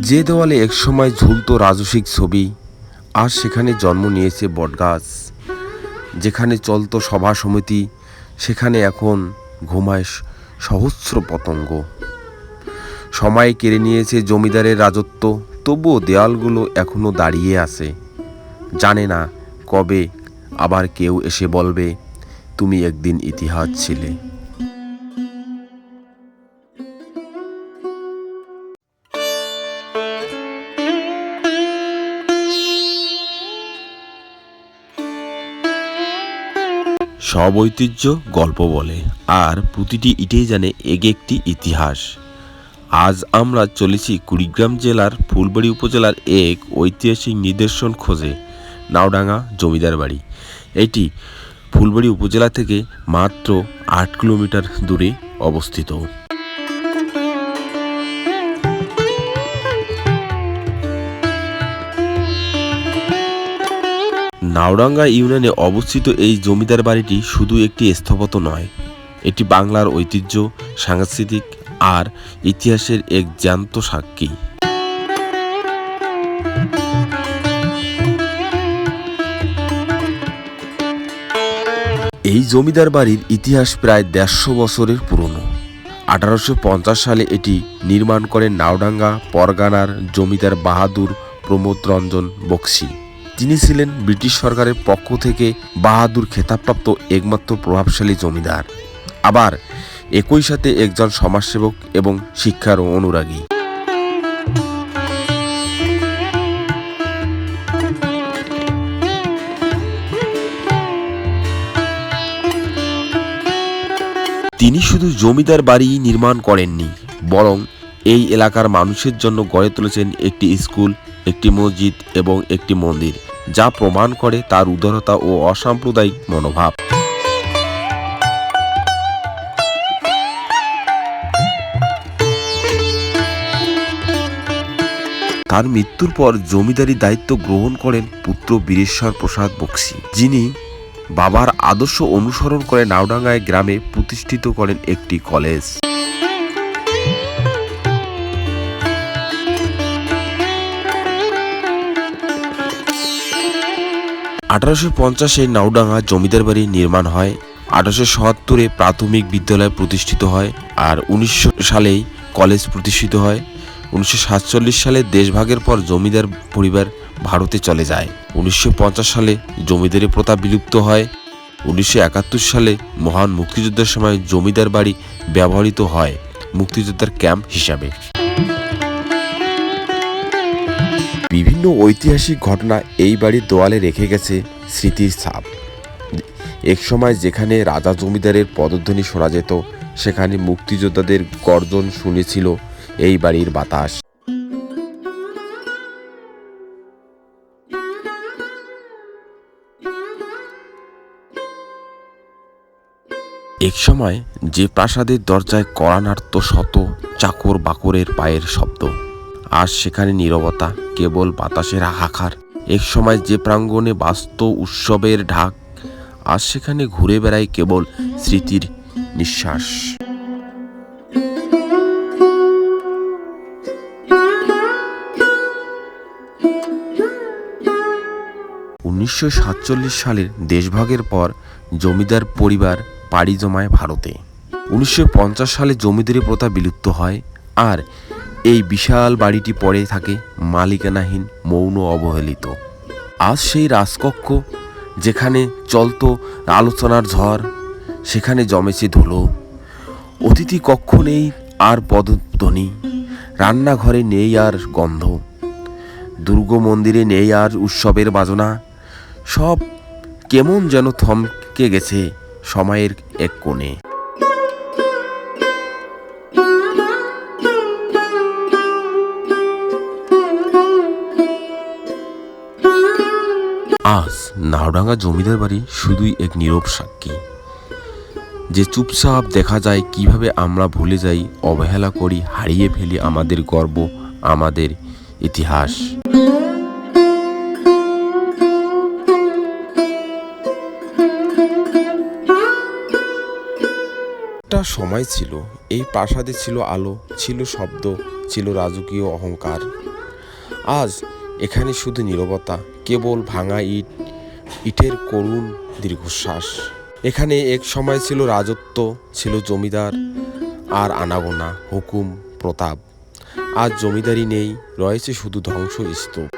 যে দেওয়ালে একসময় ঝুলতো রাজসিক ছবি আর সেখানে জন্ম নিয়েছে বটগাছ। যেখানে চলতো সভা সমিতি, সেখানে এখন ঘুমায় সহস্র পতঙ্গ। সময় কেড়ে নিয়েছে জমিদারের রাজত্ব, তবুও দেয়ালগুলো এখনও দাঁড়িয়ে আছে। জানে না কবে আবার কেউ এসে বলবে, তুমি একদিন ইতিহাস ছিলে। সব ঐতিহ্য গল্প বলে, আর প্রতিটি ইটেই জানে এক একটি ইতিহাস। আজ আমরা চলেছি কুড়িগ্রাম জেলার ফুলবাড়ি উপজেলার এক ঐতিহাসিক নিদর্শন খোঁজে, নাওডাঙ্গা জমিদার বাড়ি। এটি ফুলবাড়ি উপজেলা থেকে মাত্র আট কিলোমিটার দূরে অবস্থিত। নাওডাঙ্গা ইউনিয়নে অবস্থিত এই জমিদার বাড়িটি শুধু একটি স্থপত নয়, এটি বাংলার ঐতিহ্য, সাংস্কৃতিক আর ইতিহাসের এক জ্যান্ত সাক্ষী। এই জমিদার বাড়ির ইতিহাস প্রায় দেড়শো বছরের পুরনো। আঠারোশো পঞ্চাশ সালে এটি নির্মাণ করেন নাওডাঙ্গা পরগানার জমিদার বাহাদুর প্রমোদ রঞ্জন বক্সি। তিনি ছিলেন ব্রিটিশ সরকারের পক্ষ থেকে বাহাদুর খেতাবপ্রাপ্ত একমাত্র প্রভাবশালী জমিদার। আবার একই সাথে একজন সমাজসেবক এবং শিক্ষার অনুরাগী। তিনি শুধু জমিদার বাড়ি নির্মাণ করেননি, বরং এই এলাকার মানুষের জন্য গড়ে তুলেছেন একটি স্কুল, একটি মসজিদ এবং একটি মন্দির, যা প্রমাণ করে তার উদারতা ও অসাম্প্রদায়িক মনোভাব। তার মৃত্যুর পর জমিদারি দায়িত্ব গ্রহণ করেন পুত্র বীরেশ্বর প্রসাদ বক্সি, যিনি বাবার আদর্শ অনুসরণ করে নাওডাঙ্গায় গ্রামে প্রতিষ্ঠিত করেন একটি কলেজ। আঠারোশো পঞ্চাশে নাউডাঙ্গা জমিদার বাড়ি নির্মাণ হয়, আঠারোশো সত্তরে প্রাথমিক বিদ্যালয় প্রতিষ্ঠিত হয় আর উনিশশো সালেই কলেজ প্রতিষ্ঠিত হয়। উনিশশো সাতচল্লিশ সালে দেশভাগের পর জমিদার পরিবার ভারতে চলে যায়। উনিশশো পঞ্চাশ সালে জমিদারি প্রথা বিলুপ্ত হয়। উনিশশো একাত্তর সালে মহান মুক্তিযুদ্ধের সময় জমিদার বাড়ি ব্যবহৃত হয় মুক্তিযোদ্ধার ক্যাম্প হিসাবে। বিভিন্ন ঐতিহাসিক ঘটনা এই বাড়ির দেওয়ালে রেখে গেছে স্মৃতির ছাপ। এক সময় যেখানে রাজা জমিদারের পদধ্বনি শোনা যেত, সেখানে মুক্তিযোদ্ধাদের গর্জন শুনেছিল এই বাড়ির বাতাস। এক সময় যে প্রাসাদের দরজায় কড়া নাড়ত শত চাকর বাকরের পায়ের শব্দ। আজ সেখানে নীরবতা, কেবল বাতাসের হাহাকার। এক সময় যে প্রাঙ্গণে বাস্ত উৎসবের ঢাক, আর সেখানে ঘুরে বেড়ায় কেবল স্মৃতির নিঃশ্বাস। উনিশশো সাতচল্লিশ সালের দেশভাগের পর জমিদার পরিবার পাড়ি জমায় ভারতে। উনিশশো পঞ্চাশ সালে জমিদারি প্রথা বিলুপ্ত হয়, আর এই বিশাল বাড়িটি পড়ে থাকে মালিকানাহীন মৌন অবহেলিত। আজ সেই রাজকক্ষ যেখানে চলত আলোচনার ঝড়, সেখানে জমেছে ধুলো। অতিথি কক্ষ নেই, আর পদধ্বনি রান্নাঘরে নেই আর গন্ধ। দুর্গ মন্দিরে নেই আর উৎসবের বাজনা। সব কেমন যেন থমকে গেছে সময়ের এক কোণে। আজ নাওডাঙ্গা জমিদার বাড়ি শুধুই এক নীরব সাক্ষী। যে চুপচাপ দেখা যায় কীভাবে আমরা ভুলে যাই, অবহেলা করি, হারিয়ে ফেলি আমাদের গর্ব, আমাদের ইতিহাস। একটা সময় ছিল, এই প্রাসাদে ছিল আলো, ছিল শব্দ, ছিল রাজকীয় অহংকার। আজ এখানে শুধু নীরবতা কেবল ভাঙা ইট, ইটের করুণ দীর্ঘশ্বাস। এখানে এক সময় ছিল রাজত্ব, ছিল জমিদার, আর আনাগোনা, হুকুম, প্রতাপ। আজ জমিদারি নেই, রয়েছে শুধু ধ্বংস স্তূপ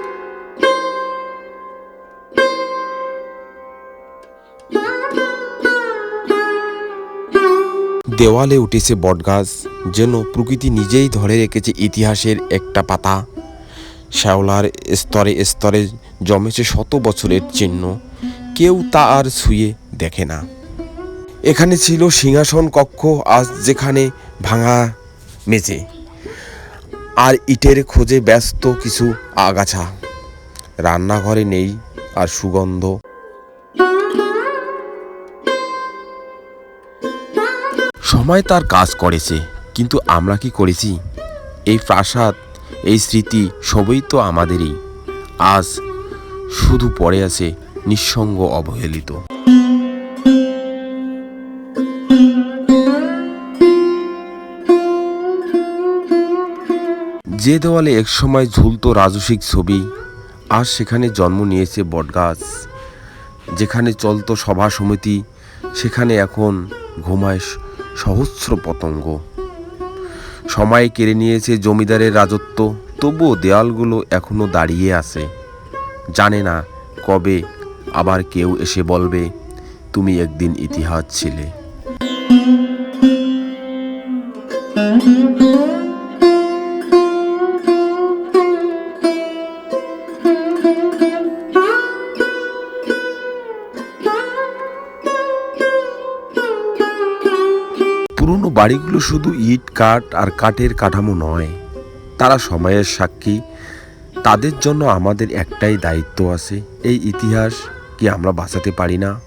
দেওয়ালে উঠেছে বটগাছ, যেন প্রকৃতি নিজেই ধরে রেখেছে ইতিহাসের একটা পাতা। শ্যাওলার স্তরে স্তরে জমেছে শত বছরের চিহ্ন। কেউ তা আর ছুঁয়ে দেখে না। এখানে ছিল সিংহাসন কক্ষ, আজ যেখানে ভাঙা মেঝে। আর ইটের খোঁজে ব্যস্ত কিছু আগাছা। রান্নাঘরে নেই আর সুগন্ধ। সময় তার কাজ করেছে, কিন্তু আমরা কি করেছি? এই প্রাসাদ এই স্মৃতি সবই তো আমাদেরই। আজ শুধু পড়ে আছে নিঃসঙ্গ অবহেলিত। যে দেওয়ালে একসময় ঝুলতো রাজসিক ছবি আর সেখানে জন্ম নিয়েছে বটগাছ। যেখানে চলত সভা সমিতি, সেখানে এখন ঘুমায় সহস্র পতঙ্গ। সময় কেড়ে নিয়েছে জমিদারের রাজত্ব, তবুও দেয়ালগুলো এখনও দাঁড়িয়ে আছে। জানে না কবে আবার কেউ এসে বলবে, তুমি একদিন ইতিহাস ছিলে। বাড়িগুলো শুধু ইট, কাঠ আর কাঠের কাঠামো নয়। তারা সময়ের সাক্ষী। তাদের জন্য আমাদের একটাই দায়িত্ব আছে। এই ইতিহাস কি আমরা বাঁচাতে পারি না?